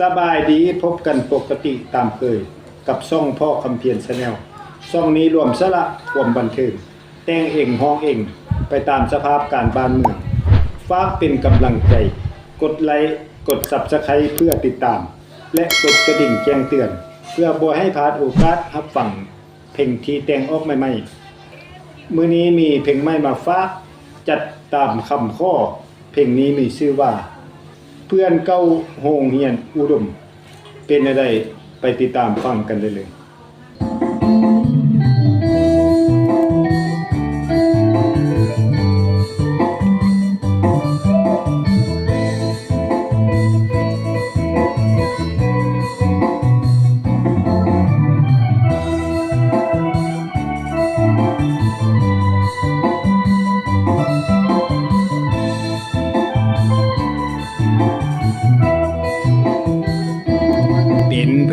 สบายดีพบกันปกติตามเคย กับซ่องพ่อคำเพียรชาแนลซ่องนี้รวมสละความบันเทิงแต่งเองห้องเองไปตามสภาพการบ้านเมืองฝากเป็นกำลังใจ กดไลค์กด Subscribe เพื่อติดตาม และกดกระดิ่งแจ้งเตือน เพื่อบ่ให้พลาดโอกาสรับฟังเพลงที่แต่งออกใหม่ๆมื้อนี้มีเพลงใหม่มาฝากจัดตามคำข้อ เพลงนี้มีชื่อว่า เพื่อนเก้าโฮงเฮียนอุดม เป็นอะไรไปติดตามฟังกันได้เลย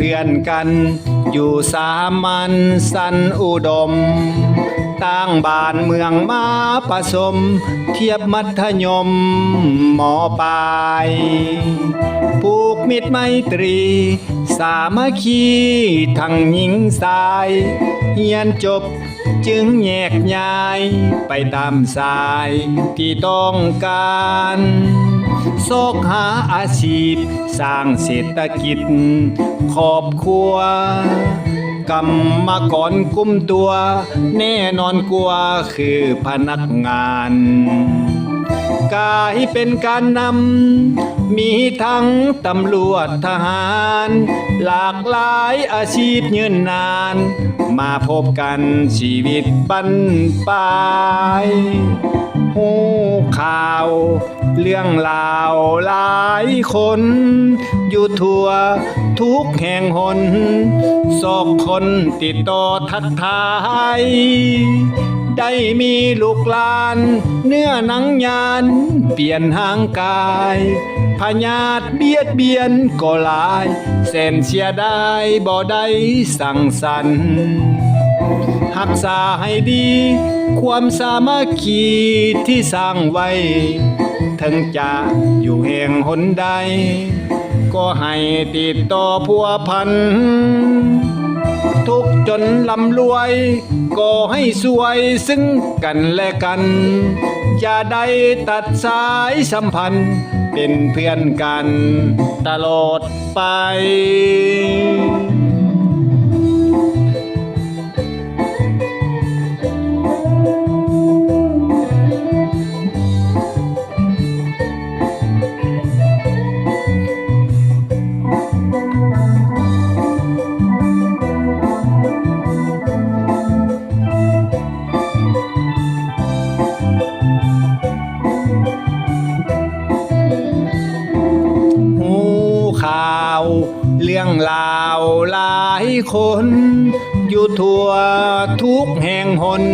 เพื่อนกัน อยู่สามัญสันอุดมตั้งบ้านเมืองมาผสม เทียบมัธยมหมอปลายผูกมิตรไมตรี สามัคคีทั้งหญิงสายเฮียนจบจึงแยกย้าย ไปตามสายที่ต้องการ โซกหาอาชีพ สร้างเศรษฐกิจครอบครัวกรรมกรกุมตัว แน่นอนกว่าคือพนักงานกายเป็นการนำ มีทั้งตำรวจทหาร หลากหลายอาชีพยืนนาน มาพบกันชีวิตปันปลายหู ข่าว เรื่องราวหลายคน อยู่ทั่วทุกแห่งหนสอกคนติดต่อทักทาย ได้มีลูกหลาน เนื้อหนังยาน เปลี่ยนห่างกายพญาตเบียดเบียนก็หลายเส้นเสียได้บ่ได้สั่งสรรค์ หักษาให้ดี ความสามัคคีที่สร้างไว้ ถึงจะอยู่แห่งหนใด ก็ให้ติดต่อพัวพัน ทุกจนลำรวย ก็ให้สวยซึ่งกันและกัน อย่าได้ตัดสายสัมพันธ์เป็นเพื่อนกันตลอดไปาหลายคน อยู่ทั่วทุกแห่งหน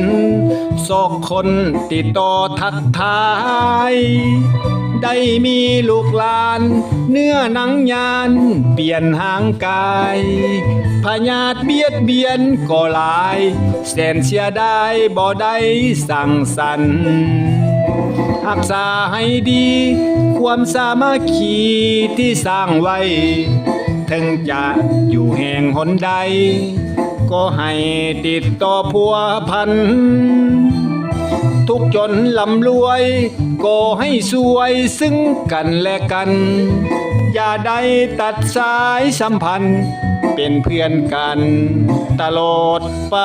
สอกคนติดต่อทักทาย ได้มีลูกหลาน เนื้อหนังยาน เปลี่ยนหางกายพญาตเบียดเบียนก็หลายแสนเสียได้บ่ได้สั่งสรรรักษาให้ดี ความสามัคคีที่สร้างไว้ ถึงจะอยู่แห่งหนใด ก็ให้ติดต่อพัวพัน ทุกจนลำรวย ก็ให้สวยซึ่งกันและกัน อย่าได้ตัดสายสัมพันธ์ เป็นเพื่อนกันตลอดไป